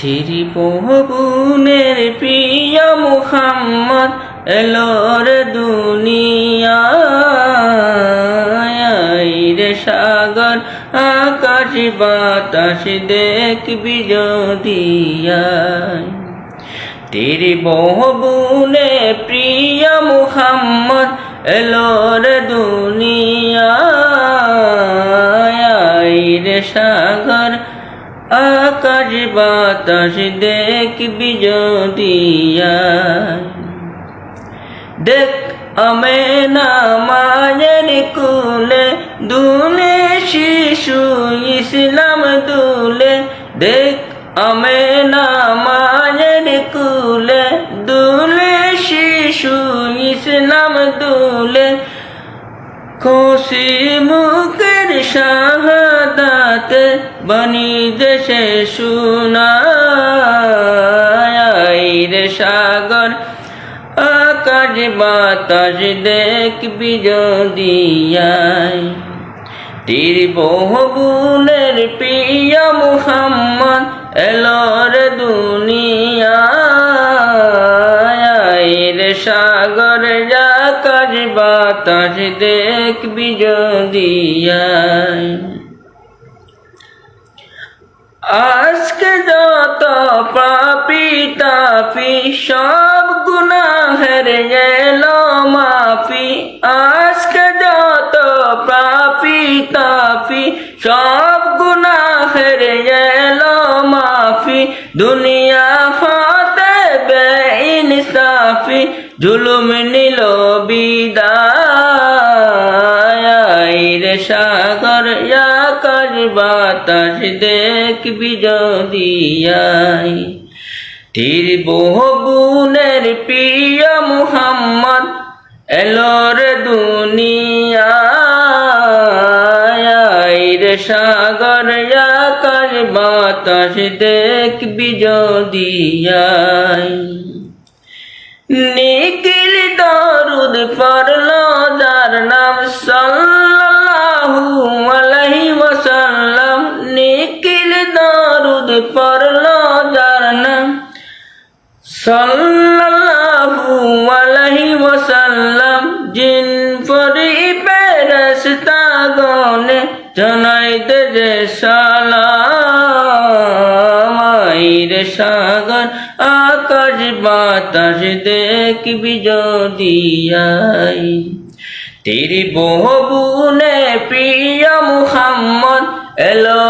Three বহুনের প্রিয় মুহাম্মদ এলোর দুনিয়ায়। রে সাগর, আকাশ, বাতাস দেখবি যদিয়ায় তেরি বহুনে প্রিয় মুহাম্মদ এলোর দুনিয়ায়। রে সাগর আকাশ বাতাস দেখবি যদিয়ায় দেখ আমে না মায়ের কুলে, দুলে শিশু ইসলাম দুলে। দেখ আমে না মায়ের কুলে, দুলে শিশু ইসলাম দুলে। খুশি মুখের শাহাদাতে বনি দেশে শুনায় রে সাগর আকাশ বাতাস দেখবি যদিয়ায় তীর বহুগুণের প্রিয় মুহাম্মদ এলোর দুনিয়ায় রে সাগর আকাশ বাতাস দেখবি যদিয়ায় আজকে যত পাপি তাপি সব গুনাহের গেল মাফি। আজকে যত পাপি তাপি সব গুনাহের গেল মাফি। দুনিয়া হতে বেইনসাফি, জুলুম নিল বিদায়। বাতাস দেখবি যদিয়াই তীর বহুগুণের প্রিয় মুহাম্মদ এলোর দুনিয়ায়। রে সাগর, আকাশ, বাতাস দেখবি যদিয়াই নিখিল দরুদ পড়ল, যার নাম সাল্লাল্লাহু পড়ল যার নাম সাল্লাল্লাহু আলাইহি ওয়াসাল্লাম। জিন পরি ফেরেশতা গনে জানাইতে যে সালাম, আইরে সাগর, আকাশ বাতাস দেখবি যদিয়াই তেরি বহুনে প্রিয় মুহাম্মদ এলোর